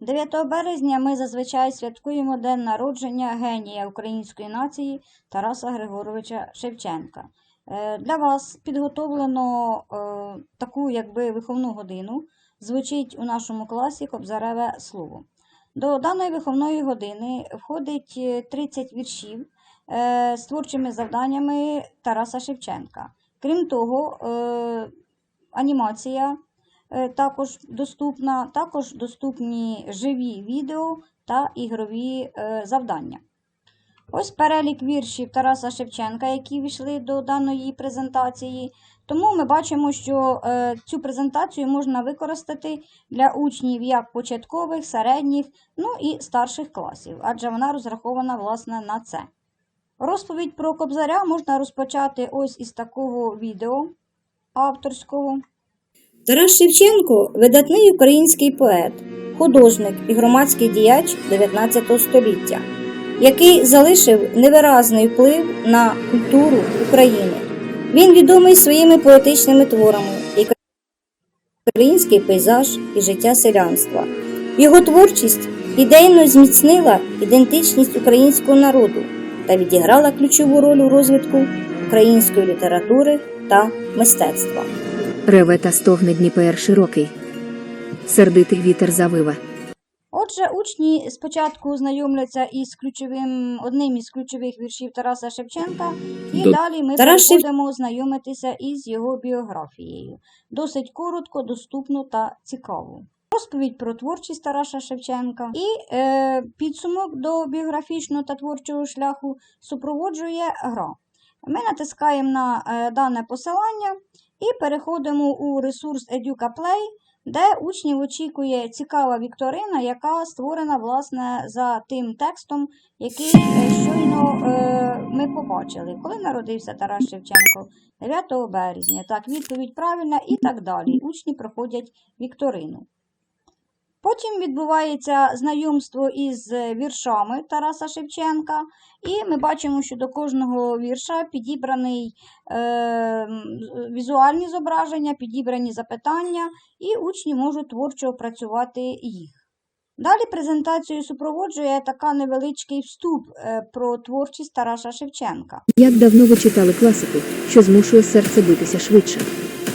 9 березня ми зазвичай святкуємо День народження генія української нації Тараса Григоровича Шевченка. Е, Для вас підготовлено е, таку якби виховну годину. Звучить у нашому класі Кобзареве слово. До даної виховної години входить е, 30 віршів е, з творчими завданнями Тараса Шевченка. Крім того, анімація також доступна, також доступні живі відео та ігрові е, завдання. Ось перелік віршів Тараса Шевченка, які війшли до даної презентації. Тому ми бачимо, що е, цю презентацію можна використати для учнів як початкових, середніх, ну і старших класів, адже вона розрахована власне на це. Розповідь про Кобзаря можна розпочати ось із такого відео авторського. Тарас Шевченко видатний український поет, художник і громадський діяч 19 століття, який залишив невиразний вплив на культуру України. Він відомий своїми поетичними творами, як український пейзаж і життя селянства. Його творчість ідейно зміцнила ідентичність українського народу та відіграла ключову роль у розвитку української літератури та мистецтва. Реве та стогне Дніпер широкий. Сердитий вітер завива. Отже, учні спочатку знайомляться із ключовим одним із ключових віршів Тараса Шевченка, і До- далі ми Тарас переходимо знайомитися із його біографією. Досить коротко, доступно та цікаво. Розповідь про творчість Тараса Шевченка і е, підсумок до біографічного та творчого шляху супроводжує гра. Ми натискаємо на е, дане посилання і переходимо у ресурс EducaPlay, де учнів очікує цікава вікторина, яка створена власне за тим текстом, який щойно е, ми побачили. Коли народився Тарас Шевченко? 9 березня. Так, відповідь правильна і так далі. Учні проходять вікторину. Потім відбувається знайомство із е, віршами Тараса Шевченка, і ми бачимо, що до кожного вірша підібраний е, візуальні зображення, підібрані запитання, і учні можуть творчо опрацювати їх. Далі презентацію супроводжує така невеличкий вступ е, про творчість Тараса Шевченка. Як давно ви читали класику, що змушує серце битися швидше.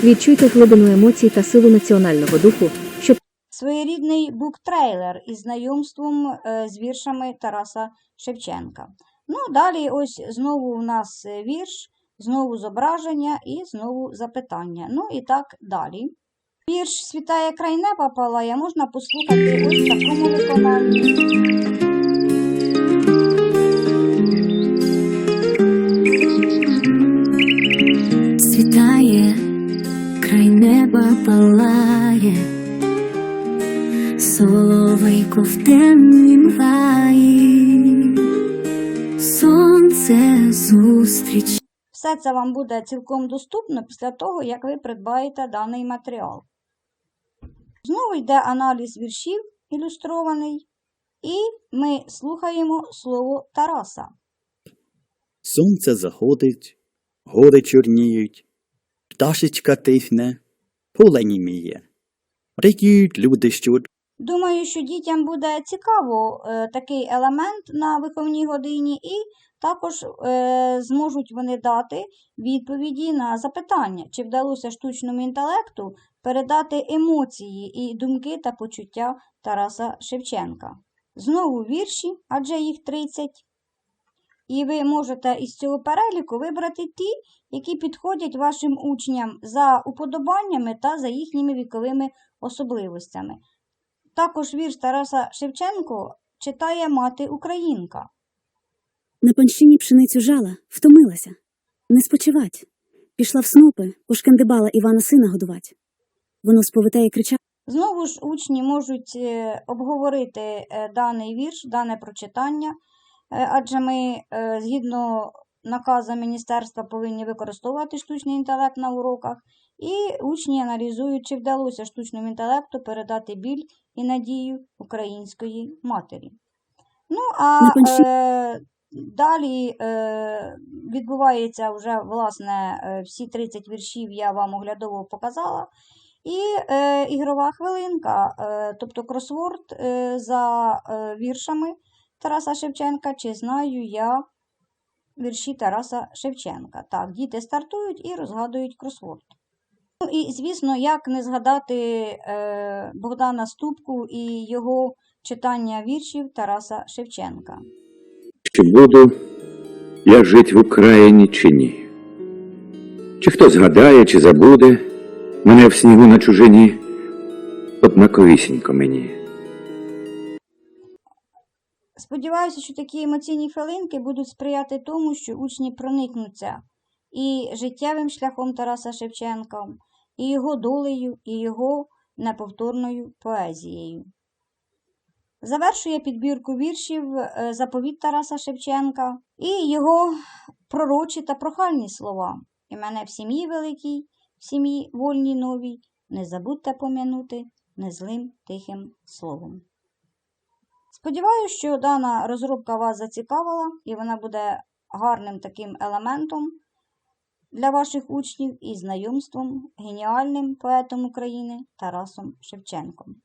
Відчуйте глибину емоцій та силу національного духу, Своєрідний буктрейлер із знайомством е, з віршами Тараса Шевченка. Ну, далі ось знову у нас вірш, знову зображення і знову запитання. Ну і так далі. Вірш Світає край неба палає можна послухати ось в такому виконанні. Світає, край неба палає, соловейко в темнім сонце зустріч. Все це вам буде цілком доступно після того, як ви придбаєте даний матеріал. Знову йде аналіз віршів ілюстрований, і ми слухаємо слово Тараса. Сонце заходить, гори чорніють, пташечка тихне, поле німіє. Радіють люди, що Думаю, що дітям буде цікаво е, такий елемент на виховній годині, і також е, зможуть вони дати відповіді на запитання, чи вдалося штучному інтелекту передати емоції і думки та почуття Тараса Шевченка. Знову вірші, адже їх 30. І ви можете із цього переліку вибрати ті, які підходять вашим учням за уподобаннями та за їхніми віковими особливостями. Також вірш Тараса Шевченко читає мати Українка. На панщині пшеницю жала, втомилася. Не спочивать. Пішла в снопи, пошкандибала Івана сина годувать. Воно сповитає крича. Знову ж учні можуть е, обговорити е, даний вірш, дане прочитання, е, адже ми згідно наказу міністерства повинні використовувати штучний інтелект на уроках, і учні аналізують, чи вдалося штучному інтелекту передати біль і надію української матері. Ну, а е, далі е, відбувається вже, власне, е, всі 30 віршів я вам оглядово показала. І е, ігрова хвилинка, е, тобто кросворд е, за е, віршами Тараса Шевченка, чи знаю я вірші Тараса Шевченка. Так, діти стартують і розгадують кросворд. Ну і, звісно, як не згадати е, Богдана Ступку і його читання віршів Тараса Шевченка. Чи буду я жить в Україні чи ні? Чи хто згадає, чи забуде мене в снігу на чужині, однаковісінько мені. Сподіваюся, що такі емоційні хвилинки будуть сприяти тому, що учні проникнуться і життєвим шляхом Тараса Шевченка, і його долею, і його неповторною поезією. Завершує підбірку віршів е, заповіт Тараса Шевченка і його пророчі та прохальні слова. І мене в сім'ї великій, в сім'ї вольній новій, не забудьте пом'янути незлим тихим словом. Сподіваюся, що дана розробка вас зацікавила і вона буде гарним таким елементом для ваших учнів і знайомством геніальним поетом України Тарасом Шевченком.